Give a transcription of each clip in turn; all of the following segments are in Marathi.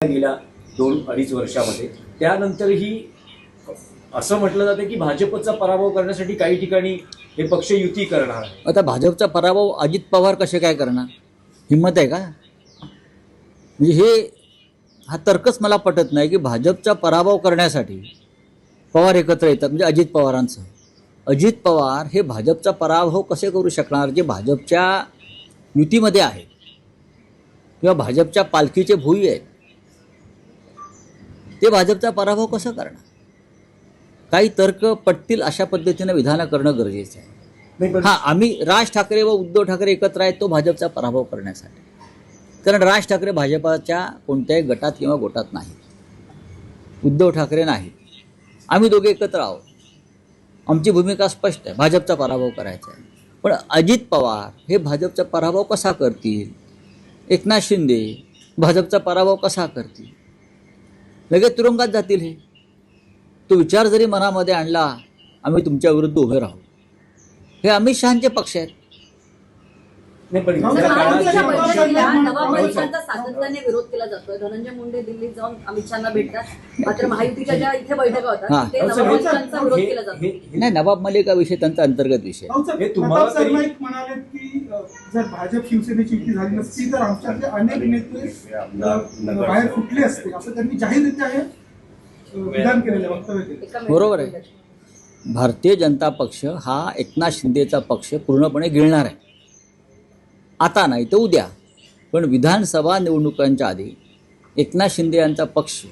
गेल्या दोन अडीच वर्षामध्ये. त्यानंतरही असं म्हटलं जातं की भाजपचा पराभव करण्यासाठी काही ठिकाणी हे पक्ष युती करणार आता भाजपचा पराभव अजित पवार कसे काय करणार? हिंमत आहे का? म्हणजे हे हा तर्कच मला पटत नाही की भाजपचा पराभव करण्यासाठी पवार एकत्र येतात म्हणजे अजित पवारांचं. अजित पवार हे भाजपचा पराभव कसे करू शकणार? जे भाजपच्या युतीमध्ये आहे किंवा भाजपच्या पालखीचे भुई आहेत. ते भाजपचा पराभव कसं करणार? काही तर्क पटतील अशा पद्धतीनं विधानं करणं गरजेचं आहे. हा आम्ही राज ठाकरे व उद्धव ठाकरे एकत्र आहेत तो भाजपचा पराभव करण्यासाठी. कारण राज ठाकरे भाजपाच्या कोणत्याही गटात किंवा गोटात नाही. उद्धव ठाकरे नाही. आम्ही दोघे एकत्र आहोत. आमची भूमिका स्पष्ट आहे भाजपचा पराभव करायचा आहे. पण अजित पवार हे भाजपचा पराभव कसा करतील? एकनाथ शिंदे भाजपचा पराभव कसा करतील? लगेच तुरुंगात जातील हे. तो विचार जरी मनामध्ये आणला आम्ही तुमच्या विरुद्ध उभे राहू. हे अमित शहाचे पक्ष आहेत. नाही पण काळात सातत्याने विरोध केला जातोय. धनंजय मुंडे दिल्लीत जाऊन अमित शहाना भेटतात. मात्र महायुतीच्या ज्या इथे बैठका हा. होतात ते साहेब, विरोध हे- केला जातो. हे- हे- नाही नवाब मलिक हा विषय त्यांचा अंतर्गत विषय. हे तुम्हाला प्रताप तरी- सरनाईक म्हणाले की अ, जर भाजप शिवसेनेची युती झाली नसती तर आमच्यातले अनेक नेते अ, बाहेर फुटले असते असं त्यांनी जाहीररित्या हे अ, विधान केलेलं आहे, वक्तव्य केलं एका बरोबर आहे. भारतीय जनता पक्ष हा एकनाथ शिंदेचा पक्ष पूर्णपणे गिळणार आहे. आता नाही तर उद्या. पण विधानसभा निवडणुकांच्या आधी एकनाथ शिंदे यांचा पक्ष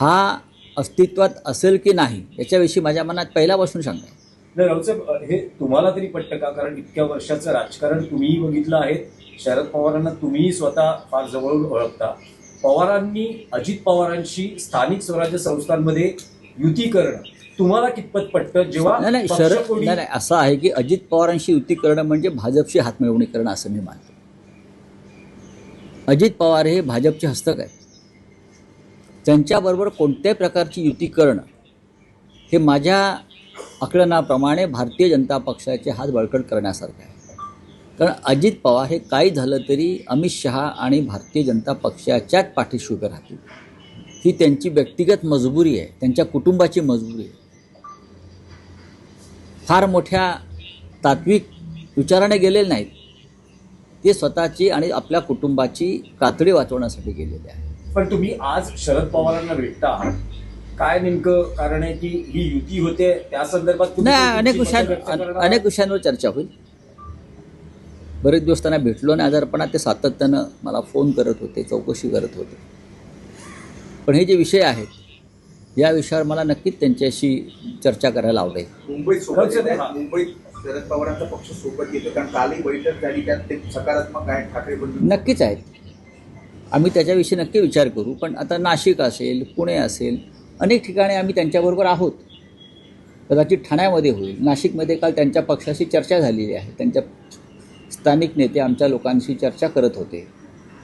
हा अस्तित्वात असेल की नाही याच्याविषयी माझ्या मनात पहिल्यापासून शंका आहे. नाही राऊतसाहेब हे तुम्हाला तरी पटतं का? कारण इतक्या वर्षाचं राजकारण तुम्हीही बघितलं आहे. शरद पवारांना तुम्हीही स्वतः फार जवळून ओळखता. पवारांनी अजित पवारांशी स्थानिक स्वराज्य संस्थांमध्ये युती करणं तुम्हाला कितपत पटतं? जेव्हा नाही शरद नाही असं आहे की अजित पवारांशी युती करणं म्हणजे भाजपशी हातमिळवणी करणं असं मी मानतो. अजित पवार हे भाजपचे हस्तक आहेत. त्यांच्याबरोबर कोणत्याही प्रकारची युती करणं हे माझ्या आकलनाप्रमाणे भारतीय जनता पक्षाचे हात बळकट करण्यासारखं आहे. कारण अजित पवार हे काही झालं तरी अमित शहा आणि भारतीय जनता पक्षाच्याच पाठीशी उभे राहतील. ही त्यांची व्यक्तिगत मजबुरी आहे त्यांच्या कुटुंबाची मजबुरी आहे. फार मोठ्या तात्विक विचाराने गेलेले नाहीत. ते स्वतःची आणि आपल्या कुटुंबाची कातडी वाचवण्यासाठी गेलेले आहे पण तुम्ही आज शरद पवारांना भेटता. काय नेमकं कारण आहे की ही युती होते? त्या संदर्भात नाही अनेक मतं विषयां व्यक्त करणार आहात? अनेक विषयांवर चर्चा होईल. बरेच दिवस त्यांना भेटलो नाही आजारपणात ते सातत्यानं मला फोन करत होते चौकशी करत होते. पण हे जे विषय आहेत या विषयावर मला नक्कीच त्यांच्याशी चर्चा करायला आवडेल. मुंबईत सोबत. आहेत. मुंबईत शरद पवारांचा पक्ष सोबत येतो. कारण कालही बैठक झाली त्यात ते सकारात्मक आहे ठाकरे नक्कीच आहेत. आम्ही त्याच्याविषयी नक्की विचार करू पण आता नाशिक असेल पुणे असेल अनेक ठिकाणी आम्ही त्यांच्याबरोबर आहोत. कदाचित ठाण्यामध्ये होईल. नाशिकमध्ये काल त्यांच्या पक्षाशी चर्चा झालेली आहे. त्यांच्या स्थानिक नेते आमच्या लोकांशी चर्चा करत होते.